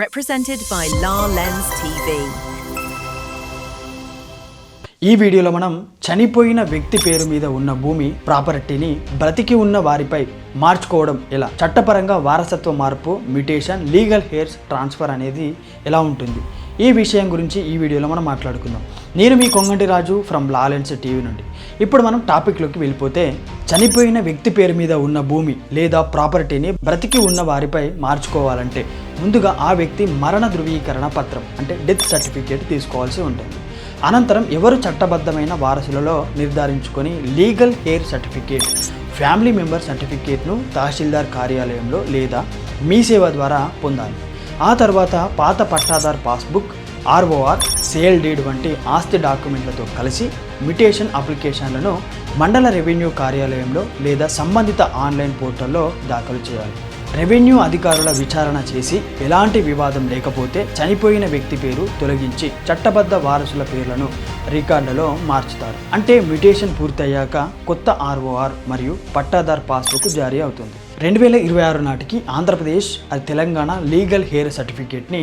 represented by La Lens TV. ఈ వీడియోలో మనం చనిపోయిన వ్యక్తి పేరు మీద ఉన్న భూమి ప్రాపర్టీని బ్రతికి ఉన్న వారిపై మార్చుకోవడం ఎలా? చట్టపరంగా వారసత్వ మార్పు మ్యుటేషన్ లీగల్ హెయిర్స్ ట్రాన్స్ఫర్ అనేది ఎలా ఉంటుంది? ఈ విషయం గురించి ఈ వీడియోలో మనం మాట్లాడుకుందాం. నేను మీ కొంగంటి రాజు ఫ్రమ్ లాలెన్స్ టీవీ నుండి. ఇప్పుడు మనం టాపిక్లోకి వెళ్ళిపోతే చనిపోయిన వ్యక్తి పేరు మీద ఉన్న భూమి లేదా ప్రాపర్టీని బ్రతికి ఉన్న వారిపై మార్చుకోవాలంటే ముందుగా ఆ వ్యక్తి మరణ ధృవీకరణ పత్రం అంటే డెత్ సర్టిఫికేట్ తీసుకోవాల్సి ఉంటుంది. అనంతరం ఎవరు చట్టబద్ధమైన వారసులలో నిర్ధారించుకొని legal heir certificate family member సర్టిఫికేట్ను తహసీల్దార్ కార్యాలయంలో లేదా మీ సేవ ద్వారా పొందాలి. ఆ తర్వాత పాత pattadar passbook ROR sale deed వంటి ఆస్తి డాక్యుమెంట్లతో కలిసి మిటేషన్ అప్లికేషన్లను మండల రెవెన్యూ కార్యాలయంలో లేదా సంబంధిత ఆన్లైన్ పోర్టల్లో దాఖలు చేయాలి. రెవెన్యూ అధికారుల విచారణ చేసి ఎలాంటి వివాదం లేకపోతే చనిపోయిన వ్యక్తి పేరు తొలగించి చట్టబద్ధ వారసుల పేర్లను రికార్డులో మార్చుతారు. అంటే మ్యుటేషన్ పూర్తయ్యాక కొత్త ఆర్ఓఆర్ మరియు పట్టాదార్ పాస్బుక్ జారీ అవుతుంది. రెండు వేల ఇరవై ఆరు నాటికి ఆంధ్రప్రదేశ్ అది తెలంగాణ లీగల్ హెయిర్ సర్టిఫికేట్ని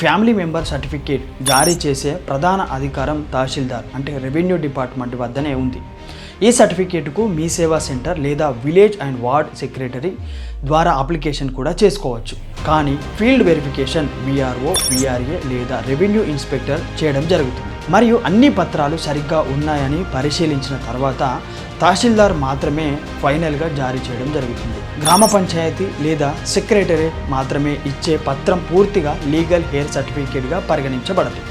ఫ్యామిలీ మెంబర్ సర్టిఫికేట్ జారీ చేసే ప్రధాన అధికారం తహసీల్దార్ అంటే రెవెన్యూ డిపార్ట్మెంట్ వద్దనే ఉంది. ఈ సర్టిఫికేట్కు మీ సేవా సెంటర్ లేదా విలేజ్ అండ్ వార్డ్ సెక్రటరీ ద్వారా అప్లికేషన్ కూడా చేసుకోవచ్చు. కానీ ఫీల్డ్ వెరిఫికేషన్ విఆర్ఓ విఆర్ఏ లేదా రెవెన్యూ ఇన్స్పెక్టర్ చేయడం జరుగుతుంది. మరియు అన్ని పత్రాలు సరిగ్గా ఉన్నాయని పరిశీలించిన తర్వాత తహసీల్దార్ మాత్రమే ఫైనల్గా జారీ చేయడం జరుగుతుంది. గ్రామ పంచాయతీ లేదా సెక్రటరీ మాత్రమే ఇచ్చే పత్రం పూర్తిగా లీగల్ హెయిర్ సర్టిఫికేట్గా పరిగణించబడదు.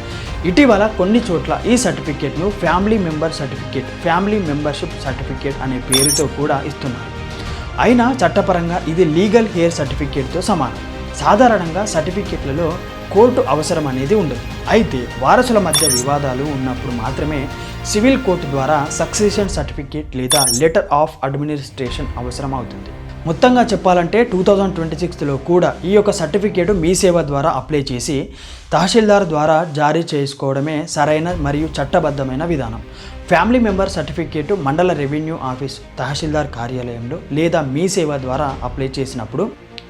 ఇటీవల కొన్ని చోట్ల ఈ సర్టిఫికేట్ను family member certificate family membership certificate అనే పేరుతో కూడా ఇస్తున్నారు. అయినా చట్టపరంగా ఇది లీగల్ హెయిర్ సర్టిఫికేట్తో సమానం. సాధారణంగా సర్టిఫికేట్లలో కోర్టు అవసరం అనేది ఉండదు. అయితే వారసుల మధ్య వివాదాలు ఉన్నప్పుడు మాత్రమే సివిల్ కోర్టు ద్వారా సక్సెషన్ సర్టిఫికేట్ లేదా లెటర్ ఆఫ్ అడ్మినిస్ట్రేషన్ అవసరం అవుతుంది మొత్తంగా చెప్పాలంటే టూ థౌజండ్ ట్వంటీ సిక్స్లో కూడా ఈ యొక్క సర్టిఫికేట్ మీ సేవ ద్వారా అప్లై చేసి తహసీల్దార్ ద్వారా జారీ చేసుకోవడమే సరైన మరియు చట్టబద్ధమైన విధానం. Family member certificate mandal revenue office tahsildar కార్యాలయంలో లేదా మీ సేవ ద్వారా అప్లై చేసినప్పుడు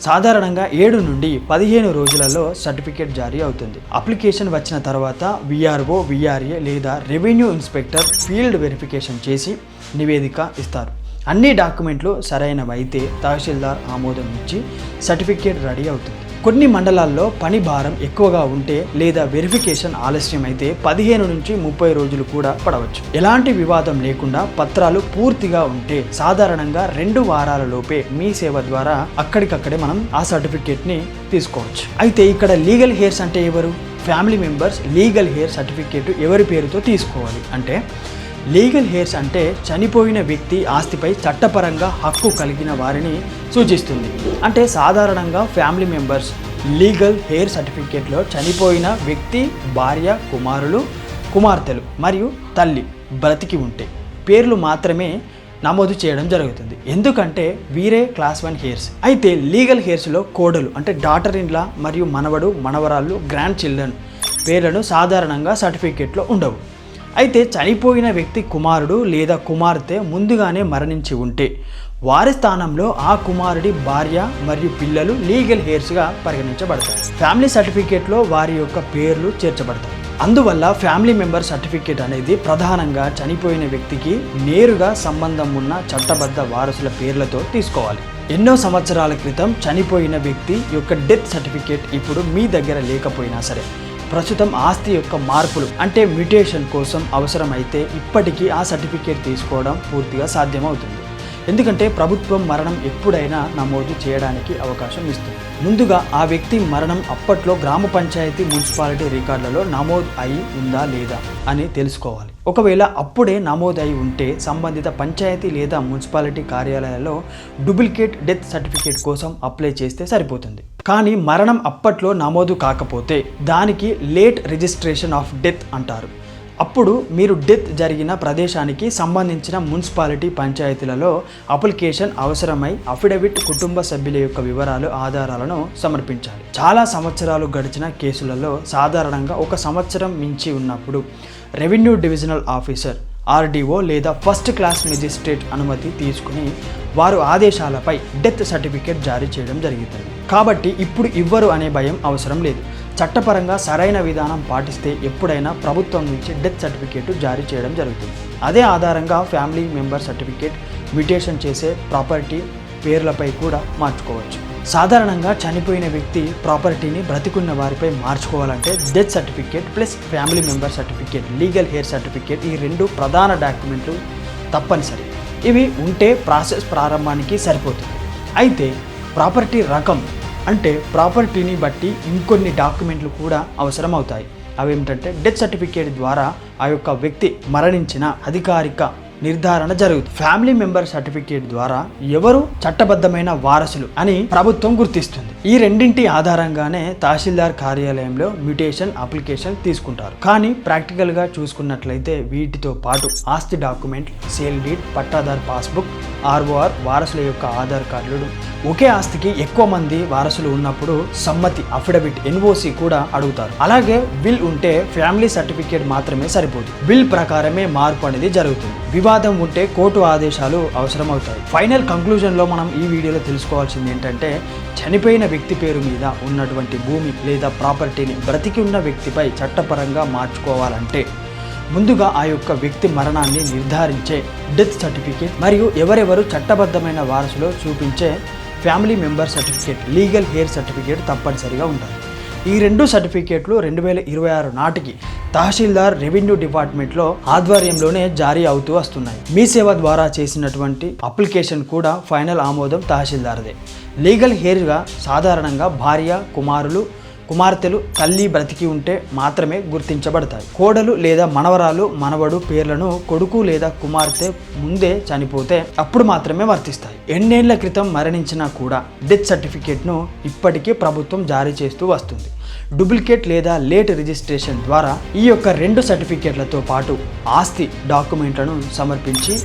సాధారణంగా ఏడు నుండి పదిహేను రోజులలో సర్టిఫికేట్ జారీ అవుతుంది. అప్లికేషన్ వచ్చిన తర్వాత విఆర్ఓ విఆర్ఏ లేదా రెవెన్యూ ఇన్స్పెక్టర్ ఫీల్డ్ వెరిఫికేషన్ చేసి నివేదిక ఇస్తారు. అన్ని డాక్యుమెంట్లు సరైనవైతే తహసీల్దార్ ఆమోదం ఇచ్చి సర్టిఫికేట్ రెడీ అవుతుంది. కొన్ని మండలాల్లో పని భారం ఎక్కువగా ఉంటే లేదా వెరిఫికేషన్ ఆలస్యం అయితే పదిహేను నుంచి ముప్పై రోజులు కూడా పడవచ్చు. ఎలాంటి వివాదం లేకుండా పత్రాలు పూర్తిగా ఉంటే సాధారణంగా రెండు వారాల లోపే మీ సేవ ద్వారా అక్కడికక్కడే మనం ఆ సర్టిఫికేట్ని తీసుకోవచ్చు. అయితే ఇక్కడ లీగల్ హెయిర్స్ అంటే ఎవరు? Family members legal heir certificate ఎవరి పేరుతో తీసుకోవాలి? అంటే లీగల్ హెయిర్స్ అంటే చనిపోయిన వ్యక్తి ఆస్తిపై చట్టపరంగా హక్కు కలిగిన వారిని సూచిస్తుంది. అంటే సాధారణంగా ఫ్యామిలీ మెంబర్స్ లీగల్ హెయిర్ సర్టిఫికేట్లో చనిపోయిన వ్యక్తి భార్య కుమారులు కుమార్తెలు మరియు తల్లి బ్రతికి ఉంటే పేర్లు మాత్రమే నమోదు చేయడం జరుగుతుంది. ఎందుకంటే వీరే క్లాస్ వన్ హెయిర్స్. అయితే లీగల్ హెయిర్స్లో కోడలు అంటే డాటర్ ఇన్లా మరియు మనవడు మనవరాళ్ళు గ్రాండ్ చిల్డ్రన్ పేర్లను సాధారణంగా సర్టిఫికేట్లో ఉండవు. అయితే చనిపోయిన వ్యక్తి కుమారుడు లేదా కుమార్తె ముందుగానే మరణించి ఉంటే వారి స్థానంలో ఆ కుమారుడి భార్య మరియు పిల్లలు లీగల్ హెయిర్స్గా పరిగణించబడతారు ఫ్యామిలీ సర్టిఫికేట్లో వారి యొక్క పేర్లు చేర్చబడతాయి. అందువల్ల ఫ్యామిలీ మెంబర్ సర్టిఫికేట్ అనేది ప్రధానంగా చనిపోయిన వ్యక్తికి నేరుగా సంబంధం ఉన్న చట్టబద్ధ వారసుల పేర్లతో తీసుకోవాలి. ఎన్నో సంవత్సరాల క్రితం చనిపోయిన వ్యక్తి యొక్క డెత్ సర్టిఫికేట్ ఇప్పుడు మీ దగ్గర లేకపోయినా సరే ప్రస్తుతం ఆస్తి యొక్క మార్పులు అంటే మ్యూటేషన్ కోసం అవసరమైతే ఇప్పటికీ ఆ సర్టిఫికేట్ తీసుకోవడం పూర్తిగా సాధ్యమవుతుంది. ఎందుకంటే ప్రభుత్వం మరణం ఎప్పుడైనా నమోదు చేయడానికి అవకాశం ఇస్తుంది. ముందుగా ఆ వ్యక్తి మరణం అప్పట్లో గ్రామ పంచాయతీ మున్సిపాలిటీ రికార్డులలో నమోదు అయి ఉందా లేదా అని తెలుసుకోవాలి. ఒకవేళ అప్పుడే నమోదు అయి ఉంటే సంబంధిత పంచాయతీ లేదా మున్సిపాలిటీ కార్యాలయాల్లో డూప్లికేట్ డెత్ సర్టిఫికేట్ కోసం అప్లై చేస్తే సరిపోతుంది. కానీ మరణం అప్పట్లో నమోదు కాకపోతే దానికి లేట్ రిజిస్ట్రేషన్ ఆఫ్ డెత్ అంటారు. అప్పుడు మీరు డెత్ జరిగిన ప్రదేశానికి సంబంధించిన మున్సిపాలిటీ పంచాయతీలలో అప్లికేషన్ అవసరమై అఫిడవిట్ కుటుంబ సభ్యుల యొక్క వివరాలు ఆధారాలను సమర్పించాలి. చాలా సంవత్సరాలు గడిచిన కేసులలో సాధారణంగా ఒక సంవత్సరం మించి ఉన్నప్పుడు రెవెన్యూ డివిజనల్ ఆఫీసర్ ఆర్డీఓ లేదా ఫస్ట్ క్లాస్ మెజిస్ట్రేట్ అనుమతి తీసుకుని వారు ఆదేశాలపై డెత్ సర్టిఫికేట్ జారీ చేయడం జరుగుతుంది కాబట్టి ఇప్పుడు ఇవ్వరు అనే భయం అవసరం లేదు. చట్టపరంగా సరైన విధానం పాటిస్తే ఎప్పుడైనా ప్రభుత్వం నుంచి డెత్ సర్టిఫికేట్ జారీ చేయడం జరుగుతుంది. అదే ఆధారంగా ఫ్యామిలీ మెంబర్ సర్టిఫికేట్ మ్యూటేషన్ చేసే ప్రాపర్టీ పేర్లపై కూడా మార్చుకోవచ్చు. సాధారణంగా చనిపోయిన వ్యక్తి ప్రాపర్టీని బ్రతికున్న వారిపై మార్చుకోవాలంటే death certificate plus family member certificate legal heir certificate ఈ రెండు ప్రధాన డాక్యుమెంట్లు తప్పనిసరి. ఇవి ఉంటే ప్రాసెస్ ప్రారంభానికి సరిపోతుంది. అయితే ప్రాపర్టీ రకం అంటే ప్రాపర్టీని బట్టి ఇంకొన్ని డాక్యుమెంట్లు కూడా అవసరం అవుతాయి అవి డెత్ సర్టిఫికేట్ ద్వారా ఆ యొక్క వ్యక్తి మరణించిన అధికారిక నిర్ధారణ జరుగుతుంది. ఫ్యామిలీ మెంబర్ సర్టిఫికేట్ ద్వారా ఎవరు చట్టబద్ధమైన వారసులు అని ప్రభుత్వం గుర్తిస్తుంది. ఈ రెండింటి ఆధారంగానే తహసీల్దార్ కార్యాలయంలో మ్యూటేషన్ అప్లికేషన్ తీసుకుంటారు. కానీ ప్రాక్టికల్గా చూసుకున్నట్లయితే వీటితో పాటు ఆస్తి document sale deed pattadar passbook ROR వారసుల యొక్క ఆధార్ కార్డులు ఒకే ఆస్తికి ఎక్కువ మంది వారసులు ఉన్నప్పుడు సమ్మతి అఫిడవిట్ ఎన్ఓసి కూడా అడుగుతారు. అలాగే బిల్ ఉంటే ఫ్యామిలీ సర్టిఫికేట్ మాత్రమే సరిపోదు. బిల్ ప్రకారమే మార్పు అనేది జరుగుతుంది. వివాదం ఉంటే కోర్టు ఆదేశాలు అవసరమవుతాయి. ఫైనల్ కంక్లూజన్లో మనం ఈ వీడియోలో తెలుసుకోవాల్సింది ఏంటంటే చనిపోయిన వ్యక్తి పేరు మీద ఉన్నటువంటి భూమి లేదా ప్రాపర్టీని బ్రతికి ఉన్న వ్యక్తిపై చట్టపరంగా మార్చుకోవాలంటే ముందుగా ఆ యొక్క వ్యక్తి మరణాన్ని నిర్ధారించే డెత్ సర్టిఫికేట్ మరియు ఎవరెవరు చట్టబద్ధమైన వారసులో చూపించే family member certificate legal heir certificate తప్పనిసరిగా ఉంటాయి ఈ రెండు సర్టిఫికేట్లు రెండు వేల ఇరవై ఆరు నాటికి తహసీల్దార్ రెవెన్యూ డిపార్ట్మెంట్లో ఆధ్వర్యంలోనే జారీ అవుతూ వస్తున్నాయి. మీ సేవ ద్వారా చేసినటువంటి అప్లికేషన్ కూడా ఫైనల్ ఆమోదం తహసీల్దార్దే. లీగల్ హెయిర్గా సాధారణంగా భార్య కుమారులు కుమార్తెలు తల్లి బ్రతికి ఉంటే మాత్రమే గుర్తించబడతాయి. కోడలు లేదా మనవరాలు మనవడు పేర్లను కొడుకు లేదా కుమార్తె ముందే చనిపోతే అప్పుడు మాత్రమే వర్తిస్తాయి. ఎన్నేళ్ళ క్రితం మరణించినా కూడా డెత్ సర్టిఫికేట్ను ఇప్పటికీ ప్రభుత్వం జారీ చేస్తూ వస్తుంది. డూప్లికేట్ లేదా లేట్ రిజిస్ట్రేషన్ ద్వారా ఈ యొక్క రెండు సర్టిఫికేట్లతో పాటు ఆస్తి డాక్యుమెంట్లను సమర్పించి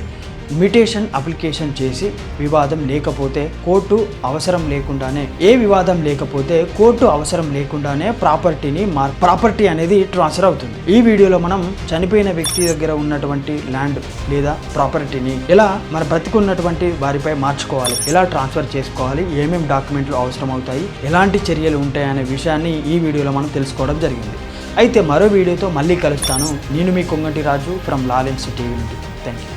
మ్యూటేషన్ అప్లికేషన్ చేసి వివాదం లేకపోతే కోర్టు అవసరం లేకుండానే ఏ వివాదం లేకపోతే కోర్టు అవసరం లేకుండానే ప్రాపర్టీని మార్ ప్రాపర్టీ అనేది ట్రాన్స్ఫర్ అవుతుంది. ఈ వీడియోలో మనం చనిపోయిన వ్యక్తి దగ్గర ఉన్నటువంటి ల్యాండ్ లేదా ప్రాపర్టీని ఎలా మన బ్రతికున్నటువంటి వారిపై మార్చుకోవాలి ఎలా ట్రాన్స్ఫర్ చేసుకోవాలి ఏమేమి డాక్యుమెంట్లు అవసరం అవుతాయి ఎలాంటి చర్యలు ఉంటాయనే విషయాన్ని ఈ వీడియోలో మనం తెలుసుకోవడం జరిగింది. అయితే మరో వీడియోతో మళ్ళీ కలుస్తాను. నేను మీ కొంగటి రాజు ఫ్రమ్ లాలెన్స్ టీవీ నుండి. Thank you